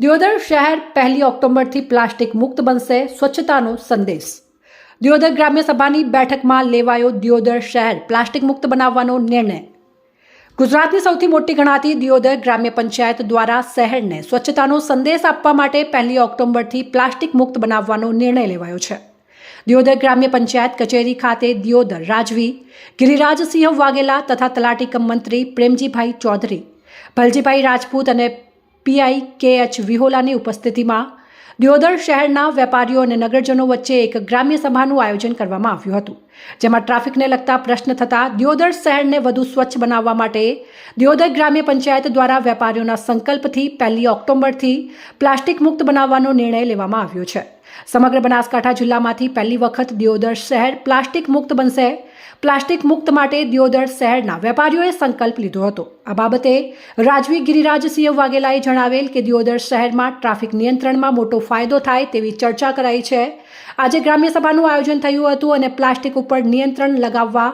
દિયોદર શહેર પહેલી ઓક્ટોબરથી પ્લાસ્ટિક મુક્ત બનશે સ્વચ્છતાનો સંદેશ. દિયોદર ગ્રામ્ય સભાની બેઠકમાં લેવાયો દિયોદર શહેર પ્લાસ્ટિક મુક્ત બનાવવાનો નિર્ણય. ગુજરાતની સૌથી મોટી ગણાતી દિયોદર ગ્રામ્ય પંચાયત દ્વારા શહેરને સ્વચ્છતાનો સંદેશ આપવા માટે પહેલી ઓક્ટોબરથી પ્લાસ્ટિક મુક્ત બનાવવાનો નિર્ણય લેવાયો છે. દિયોદર ગ્રામ્ય પંચાયત કચેરી ખાતે દિયોદર રાજવી ગિરિરાજસિંહ વાઘેલા તથા તલાટી કમ મંત્રી પ્રેમજીભાઈ ચૌધરી, ભલજીભાઈ રાજપૂત અને પીઆઈ કે એચ વિહોલાની ઉપસ્થિતિમાં દિયોદર શહેરના વેપારીઓ અને નગરજનો વચ્ચે એક ગ્રામ્ય સભાનું આયોજન કરવામાં આવ્યું હતું, જેમાં ટ્રાફિકને લગતા પ્રશ્ન થતાં દિયોદર શહેરને વધુ સ્વચ્છ બનાવવા માટે દિયોદર ગ્રામ્ય પંચાયત દ્વારા વેપારીઓના સંકલ્પથી પહેલી ઓક્ટોબરથી પ્લાસ્ટિક મુક્ત બનાવવાનો નિર્ણય લેવામાં આવ્યો છે. સમગ્ર બનાસકાંઠા જિલ્લામાંથી પહેલી વખત દિયોદર શહેર પ્લાસ્ટિક મુક્ત બનશે પ્લાસ્ટિક મુક્ત માટે દિયોદર શહેરના વેપારીઓએ સંકલ્પ લીધો હતો. આ બાબતે રાજવી ગિરિરાજસિંહ વાઘેલાએ જણાવેલ કે દિયોદર શહેરમાં ટ્રાફિક નિયંત્રણમાં મોટો ફાયદો થાય તેવી ચર્ચા કરાઈ છે. આજે ગ્રામ્ય સભાનું આયોજન થયું હતું અને પ્લાસ્ટિક ઉપર નિયંત્રણ લગાવવા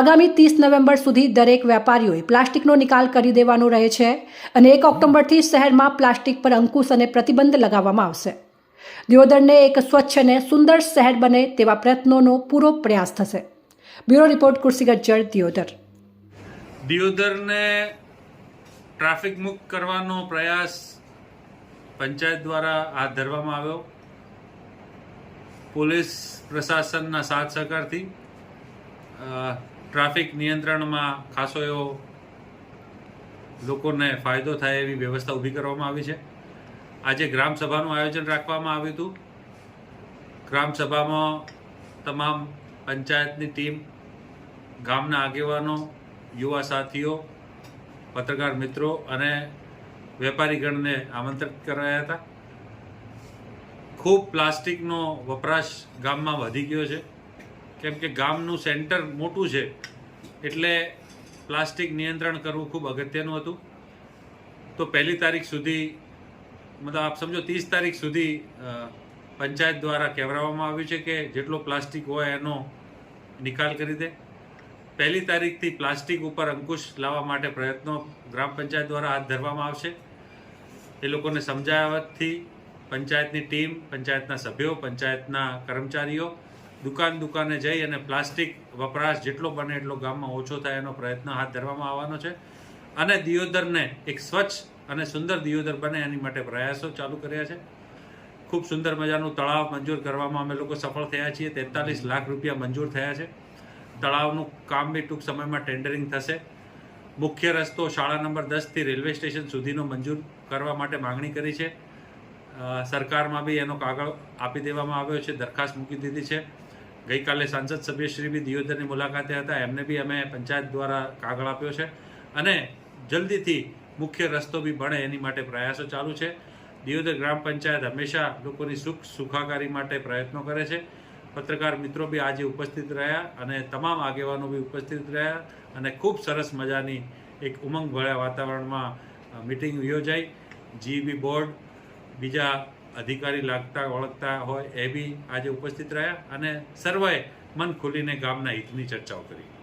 આગામી ત્રીસ નવેમ્બર સુધી દરેક વેપારીઓએ પ્લાસ્ટિકનો નિકાલ કરી દેવાનો રહે છે અને એક ઓક્ટોબરથી શહેરમાં પ્લાસ્ટિક પર અંકુશ અને પ્રતિબંધ લગાવવામાં આવશે. દિયોદરને એક સ્વચ્છ અને સુંદર શહેર બને તેવા પ્રયત્નોનો પૂરો પ્રયાસ થશે. બ્યુરો રિપોર્ટ કુર્સી જળ દિયોદર. દિયોદરને ટ્રાફિક મુક્ત કરવાનો પ્રયાસ પંચાયત દ્વારા હાથ ધરવામાં આવ્યો. પોલીસ પ્રશાસનના સાથ સહકારથી ટ્રાફિક નિયંત્રણમાં ખાસો એવો લોકોને ફાયદો થાય એવી વ્યવસ્થા ઊભી કરવામાં આવી છે. આજે ગ્રામસભાનું આયોજન રાખવામાં આવ્યું હતું. ગ્રામસભામાં તમામ પંચાયતની ટીમ, ગામના આગેવાનો, યુવા સાથીઓ, પત્રકાર મિત્રો અને વેપારીગણને આમંત્રિત કરાયા હતા. ખૂબ પ્લાસ્ટિકનો વપરાશ ગામમાં વધી ગયો છે. કેમ કે ગામનું સેન્ટર મોટું છે, એટલે પ્લાસ્ટિક નિયંત્રણ કરવું ખૂબ અગત્યનું હતું. તો પહેલી તારીખ સુધી, મતલબ આપ સમજો ત્રીસ તારીખ સુધી પંચાયત દ્વારા કહેવડાવવામાં આવ્યું છે કે જેટલો પ્લાસ્ટિક હોય એનો નિકાલ કરી દે. પહેલી તારીખથી પ્લાસ્ટિક ઉપર અંકુશ લાવવા માટે પ્રયત્નો ગ્રામ પંચાયત દ્વારા હાથ ધરવામાં આવશે. એ લોકોને સમજાવવાથી પંચાયતની ટીમ, પંચાયતના સભ્યો, પંચાયતના કર્મચારીઓ દુકાન દુકાને જઈ અને પ્લાસ્ટિક વપરાશ જેટલો બને એટલો ગામમાં ઓછો થાય એનો પ્રયત્ન હાથ ધરવામાં આવવાનો છે. અને દિયોદરને એક સ્વચ્છ અને સુંદર દિયોદર બને એની માટે પ્રયાસો ચાલુ કર્યા છે. ખૂબ સુંદર મજાનું તળાવ મંજૂર કરવામાં અમે લોકો સફળ થયા છીએ. તેતાલીસ લાખ રૂપિયા મંજૂર થયા છે. તળાવનું કામ બી ટૂંક સમયમાં ટેન્ડરિંગ થશે. મુખ્ય રસ્તો શાળા નંબર દસથી રેલવે સ્ટેશન સુધીનો મંજૂર કરવા માટે માંગણી કરી છે. સરકારમાં બી એનો કાગળ આપી દેવામાં આવ્યો છે, દરખાસ્ત મૂકી દીધી છે. ગઈકાલે સાંસદ સભ્યશ્રી બી દિયોદરની મુલાકાતે હતા. એમને બી અમે પંચાયત દ્વારા કાગળ આપ્યો છે. અને જલ્દીથી મુખ્ય રસ્તો બી બને એની માટે પ્રયાસો ચાલુ છે. દિયોદર ગ્રામ પંચાયત હંમેશા લોકોની સુખ સુખાકારી માટે પ્રયત્નો કરે છે. પત્રકાર મિત્રો બી આજે ઉપસ્થિત રહ્યા અને તમામ આગેવાનો બી ઉપસ્થિત રહ્યા અને ખૂબ સરસ મજાની એક ઉમંગ ભર્યા વાતાવરણમાં મિટિંગ યોજાઈ. જીબી બોર્ડ બીજા અધિકારી લાગતા ઓળખતા હોય એ બી આજે ઉપસ્થિત રહ્યા અને સર્વે મન ખોલીને ગામના હિતની ચર્ચાઓ કરી.